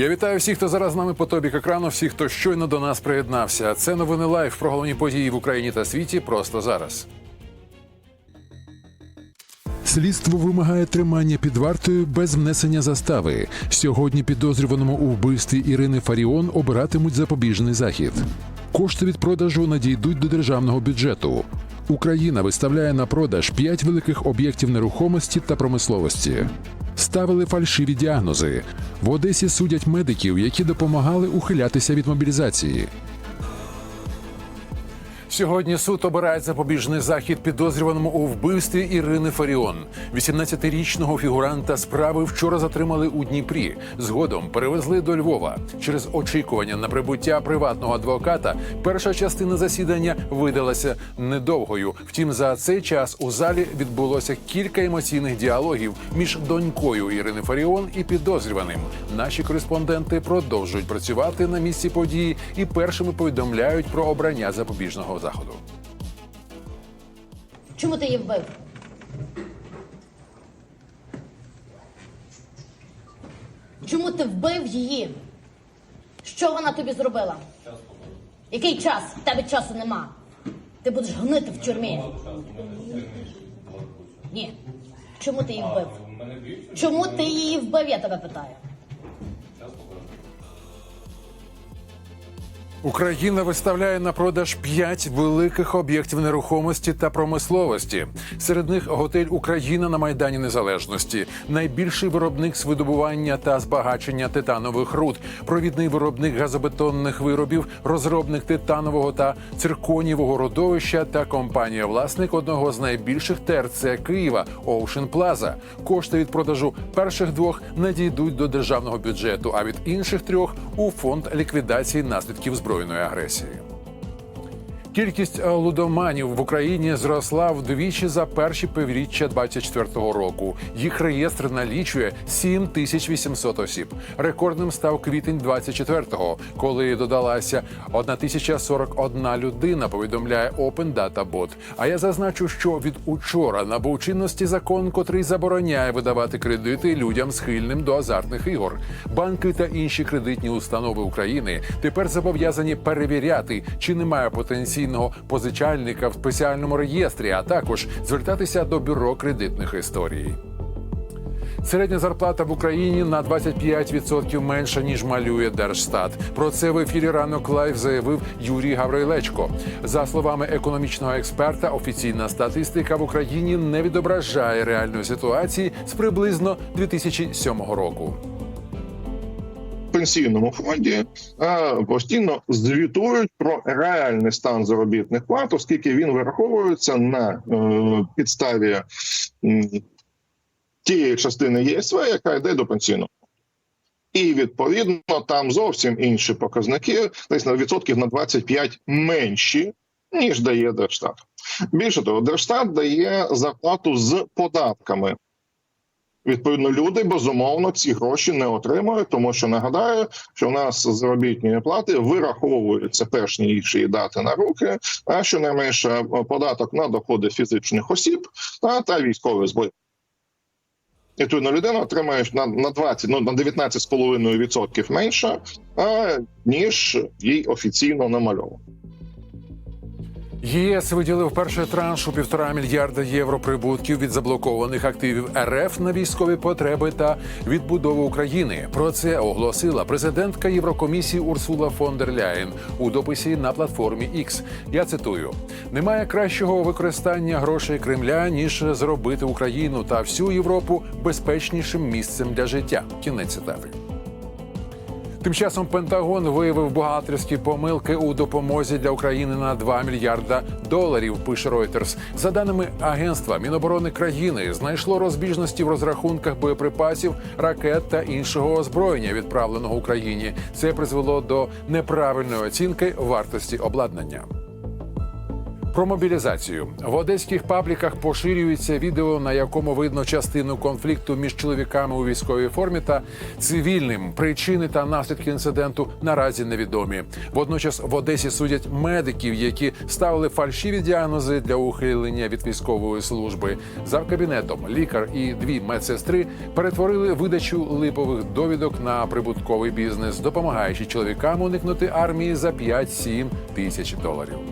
Я вітаю всіх, хто зараз з нами по тобі екрану, всіх, хто щойно до нас приєднався. Це новини лайв про головні події в Україні та світі просто зараз. Слідство вимагає тримання під вартою без внесення застави. Сьогодні підозрюваному у вбивстві Ірини Фаріон обиратимуть запобіжний захід. Кошти від продажу надійдуть до державного бюджету. Україна виставляє на продаж п'ять великих об'єктів нерухомості та промисловості. Ставили фальшиві діагнози. В Одесі судять медиків, які допомагали ухилятися від мобілізації. Сьогодні суд обирає запобіжний захід підозрюваному у вбивстві Ірини Фаріон. 18-річного фігуранта справи вчора затримали у Дніпрі. Згодом перевезли до Львова. Через очікування на прибуття приватного адвоката перша частина засідання видалася недовгою. Втім, за цей час у залі відбулося кілька емоційних діалогів між донькою Ірини Фаріон і підозрюваним. Наші кореспонденти продовжують працювати на місці події і першими повідомляють про обрання запобіжного заходу. Чому ти її вбив? Чому ти вбив її? Що вона тобі зробила? Який час? В тебе часу нема. Ти будеш гнити в тюрмі. Ні. Чому ти її вбив? Чому ти її вбив, я тебе питаю? Україна виставляє на продаж п'ять великих об'єктів нерухомості та промисловості. Серед них готель Україна на майдані Незалежності, найбільший виробник з видобування та збагачення титанових руд, провідний виробник газобетонних виробів, розробник титанового та цирконієвого родовища та компанія власник одного з найбільших ТРЦ Києва Ocean Plaza. Кошти від продажу перших двох надійдуть до державного бюджету, а від інших трьох у фонд ліквідації наслідків збройної агресії. Кількість е, лудоманів в Україні зросла вдвічі за перші півріччя 24-го року. Їх реєстр налічує 7800 осіб. Рекордним став квітень 24-го, коли додалася 1041 людина. Повідомляє Open Data Bot. А я зазначу, що від учора набув чинності закон, котрий забороняє видавати кредити людям схильним до азартних ігор. Банки та інші кредитні установи України тепер зобов'язані перевіряти, чи немає потенційного позичальника в спеціальному реєстрі, а також звертатися до бюро кредитних історій. Середня зарплата в Україні на 25% менша ніж малює Держстат. Про це в ефірі ранок лайв заявив Юрій Гаврилечко. За словами економічного експерта, офіційна статистика в Україні не відображає реальної ситуації з приблизно 2007 року. Пенсійному фонді е, постійно звітують про реальний стан заробітних плат, оскільки він вираховується на е, підставі тієї частини ЄСВ, яка йде до пенсійного. І відповідно там зовсім інші показники, десь на відсотків на 25 менші, ніж дає Держстат. Більше того, Держстат дає зарплату з податками. Відповідно, люди безумовно ці гроші не отримують, тому що нагадаю, що в нас заробітні плати вираховуються перш ніж її дати на руки, а щонайменше податок на доходи фізичних осіб та, та військові зброї. І відповідно людина отримає на, на 20, ну на 19,5% менше, а, ніж їй офіційно намальовано. ЄС виділив перший транш у півтора мільярда євро прибутків від заблокованих активів РФ на військові потреби та відбудову України. Про це оголосила президентка Єврокомісії Урсула фон дер Ляєн у дописі на платформі X. Я цитую: немає кращого використання грошей Кремля ніж зробити Україну та всю Європу безпечнішим місцем для життя. Кінець цитати. Тим часом Пентагон виявив бухгалтерські помилки у допомозі для України на 2 мільярда доларів. Пише Reuters. За даними агентства, Міноборони країни знайшло розбіжності в розрахунках боєприпасів, ракет та іншого озброєння, відправленого Україні. Це призвело до неправильної оцінки вартості обладнання. Про мобілізацію в одеських пабліках поширюється відео, на якому видно частину конфлікту між чоловіками у військовій формі та цивільним. Причини та наслідки інциденту наразі невідомі. Водночас в Одесі судять медиків, які ставили фальшиві діагнози для ухилення від військової служби. За кабінетом лікар і дві медсестри перетворили видачу липових довідок на прибутковий бізнес, допомагаючи чоловікам уникнути армії за 5-7 тисяч доларів.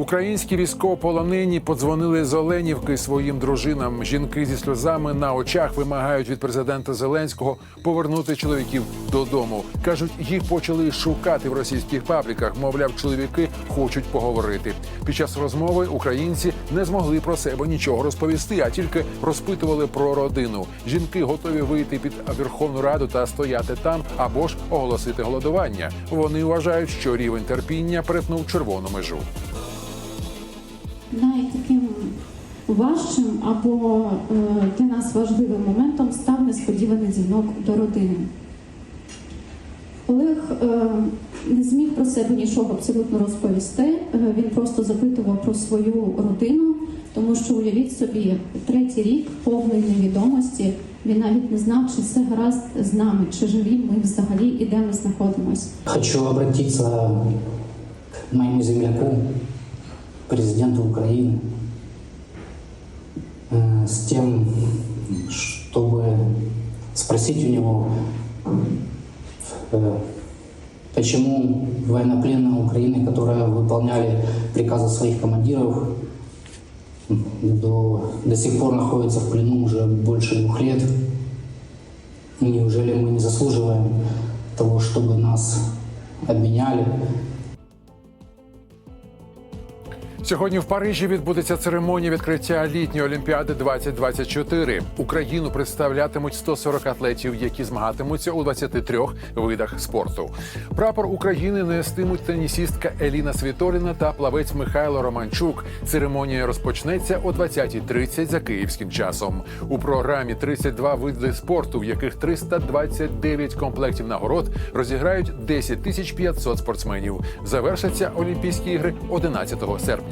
Українські військовополонені подзвонили з Оленівки своїм дружинам. Жінки зі сльозами на очах вимагають від президента Зеленського повернути чоловіків додому. кажуть, їх почали шукати в російських пабліках. Мовляв, чоловіки хочуть поговорити. Під час розмови українці не змогли про себе нічого розповісти, а тільки розпитували про родину. Жінки готові вийти під Верховну Раду та стояти там або ж оголосити голодування. Вони вважають, що рівень терпіння перетнув червону межу. Найтаким важчим або е, для нас важливим моментом став несподіваний дзвінок до родини. Олег е, не зміг про себе нічого абсолютно розповісти. Е, він просто запитував про свою родину, тому що уявіть собі, третій рік повної невідомості. Він навіть не знав, чи все гаразд з нами, чи живі ми взагалі і де ми знаходимося. Хочу обратиться к моему земляку, президенту Украины, э, с тем, чтобы спросить у него, э, почему военнопленные Украины, которые выполняли приказы своих командиров, до, до сих пор находятся в плену уже больше двух лет. Неужели мы не заслуживаем того, чтобы нас обменяли? Сьогодні в Парижі відбудеться церемонія відкриття літньої олімпіади 2024. Україну представлятимуть 140 атлетів, які змагатимуться у 23 видах спорту. Прапор України нестимуть тенісістка Еліна Світоліна та плавець Михайло Романчук. Церемонія розпочнеться о 20.30 за київським часом. У програмі 32 види спорту, в яких 329 комплектів нагород розіграють 10 тисяч 500 спортсменів. Завершаться Олімпійські ігри 11 серпня.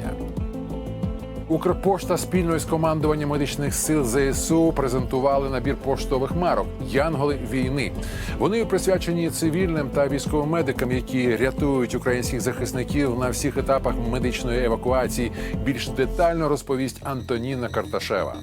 Укрпошта спільно із командуванням медичних сил ЗСУ презентували набір поштових марок Янголи війни. Вони присвячені цивільним та військовим медикам, які рятують українських захисників на всіх етапах медичної евакуації. Більш детально розповість Антоніна Карташева.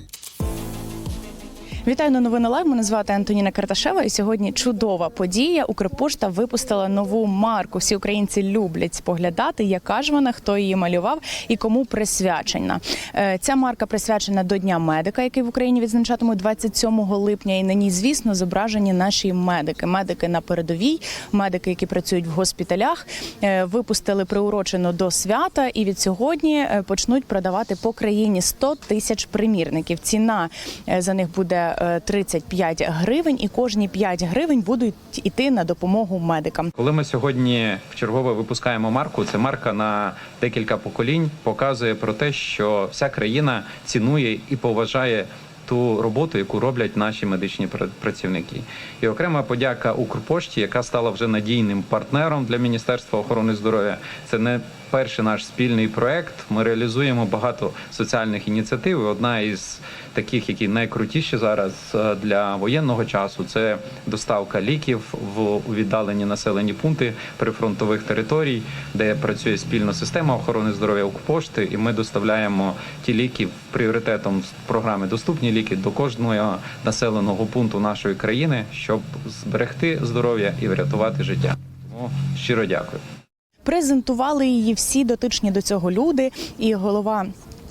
Вітаю на новини Лайв. Мене звати Антоніна Карташева. І сьогодні чудова подія. Укрпошта випустила нову марку. Всі українці люблять споглядати, яка ж вона, хто її малював і кому присвячена. Е, Ця марка присвячена до Дня медика, який в Україні відзначатимуть 27 липня. І на ній, звісно, зображені наші медики. Медики на передовій, медики, які працюють в госпіталях. Е, Випустили приурочено до свята, і від сьогодні е, почнуть продавати по країні 100 тисяч примірників. Ціна за них буде е, 35 гривень, і кожні 5 гривень будуть іти на допомогу медикам. Коли ми сьогодні вчергове випускаємо марку, це марка на декілька поколінь, показує про те, що вся країна цінує і поважає. Ту роботу, яку роблять наші медичні пра- працівники, і окрема подяка Укрпошті, яка стала вже надійним партнером для Міністерства охорони здоров'я. Це не перший наш спільний проект. Ми реалізуємо багато соціальних ініціатив. Одна із таких, які найкрутіші зараз е, для воєнного часу, це доставка ліків в віддалені населені пункти прифронтових територій, де працює спільна система охорони здоров'я Укрпошти, і ми доставляємо ті ліки пріоритетом програми Доступні ліки до кожного населеного пункту нашої країни, щоб зберегти здоров'я і врятувати життя. Тому щиро дякую. Презентували її всі дотичні до цього люди, і голова.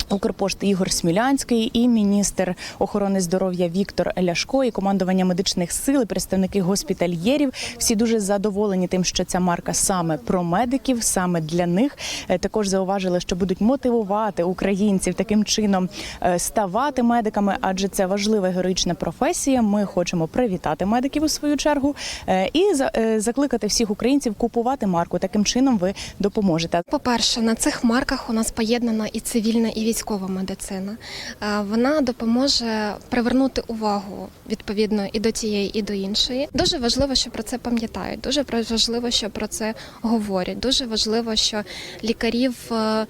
Укрпошти Ігор Смілянський і міністр охорони здоров'я Віктор Ляшко і командування медичних сил, і представники госпітальєрів. Всі дуже задоволені тим, що ця марка саме про медиків, саме для них. Е, Також зауважили, що будуть мотивувати українців таким чином е, ставати медиками, адже це важлива героїчна професія. Ми хочемо привітати медиків у свою чергу е, і за- закликати всіх українців купувати марку. Таким чином ви допоможете. По-перше, на цих марках у нас поєднана і цивільна, і військова медицина. Е, Вона допоможе привернути увагу відповідно і до тієї, і до іншої. Дуже важливо, що про це пам'ятають. Дуже важливо, що про це говорять. Дуже важливо, що лікарів. е, е,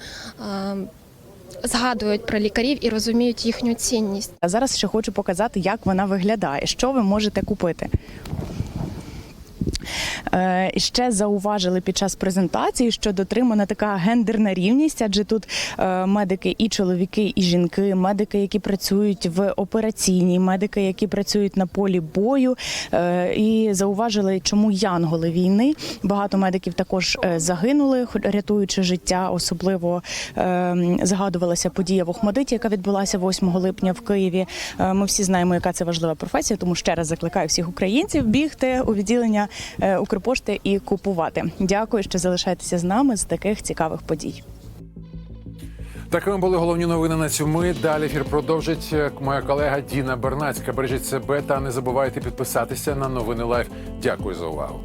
Згадують про лікарів і розуміють їхню цінність. А зараз ще хочу показати, як вона виглядає, що ви можете купити. Е, ще зауважили під час презентації, що дотримана така гендерна рівність, адже тут е, медики і чоловіки, і жінки, медики, які працюють в операційній, медики, які працюють на полі бою. Е, і зауважили, чому янголи війни. Багато медиків також загинули, рятуючи життя. Особливо згадувалася подія в Охмадиті, яка відбулася 8 липня в Києві. Ми всі знаємо, яка це важлива професія, тому ще раз закликаю всіх українців бігти у відділення е, Укрпошти і купувати. Дякую, що залишаєтеся з нами з таких цікавих подій. Такими були головні новини на цю ми. Далі ефір продовжить е, моя колега Діна Бернацька. Бережіть себе та не забувайте підписатися на новини Лайф. Дякую за увагу.